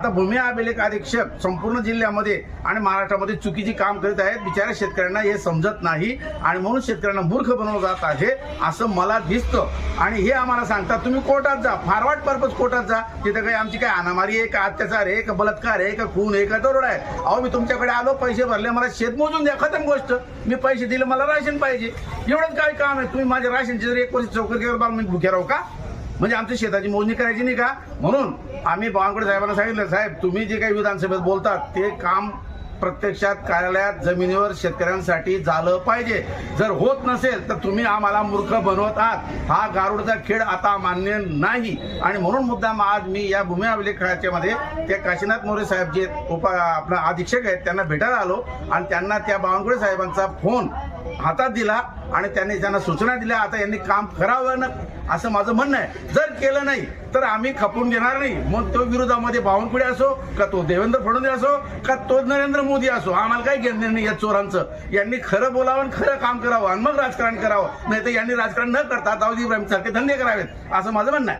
आता भूमी अभिलेख अधीक्षक संपूर्ण जिल्ह्यामध्ये आणि महाराष्ट्रामध्ये चुकीची काम करीत आहेत. बिचाऱ्या शेतकऱ्यांना हे समजत नाही आणि म्हणून शेतकऱ्यांना मूर्ख बनवलं जात आहे असं मला दिसतं. आणि हे आम्हाला सांगतात तुम्ही कोर्टात जा फॉरवर्ड पर्पज कोर्टात जा. तिथे काही आमची काय अनामारी आहे का अत्याचार आहे का बलात्कार आहे का खून आहे का दरोड आहे? अहो मी तुमच्याकडे आलो पैसे भरले मला शेत मोजून द्या खतम गोष्ट. मी पैसे दिले मला राशन पाहिजे. एवढंच काय काम आहे? तुम्ही माझ्या राशनची जर एक वर्ष चौकशी केलं मी भुक्या राहू का? म्हणजे आमच्या शेताची मोजणी करायची नाही का? म्हणून आम्ही बावनकुळे साहेबांना सांगितलं साहेब तुम्ही जे काही विधानसभेत बोलतात ते काम प्रत्यक्षात कार्यालयात जमिनीवर शेतकऱ्यांसाठी झालं पाहिजे. जर होत नसेल तर तुम्ही आम्हाला मूर्ख बनवत आहात. हा गारुडचा खेळ आता मान्य नाही. आणि म्हणून मुद्दाम आज मी या भूमी अभिलेखाच्या मध्ये ते काशीनाथ मोरे साहेब जे उप आपला अधीक्षक आहेत त्यांना भेटायला आलो. आणि त्यांना त्या बावनकुळे साहेबांचा फोन हातात दिला आणि त्यांनी त्यांना सूचना दिल्या आता यांनी काम करावं ना असं माझं म्हणणं आहे. जर केलं नाही तर आम्ही खपून घेणार नाही. मग तो विरोधामध्ये बावनकुळे असो का तो देवेंद्र फडणवीस असो का तो नरेंद्र मोदी असो आम्हाला काही घेणं नाही या चोरांचं. यांनी खरं बोलावं आणि खरं काम करावं आणि मग राजकारण करावं. नाही तर यांनी राजकारण न करता दाऊद इब्राहिम सारखे धंदे करावेत असं माझं म्हणणं आहे.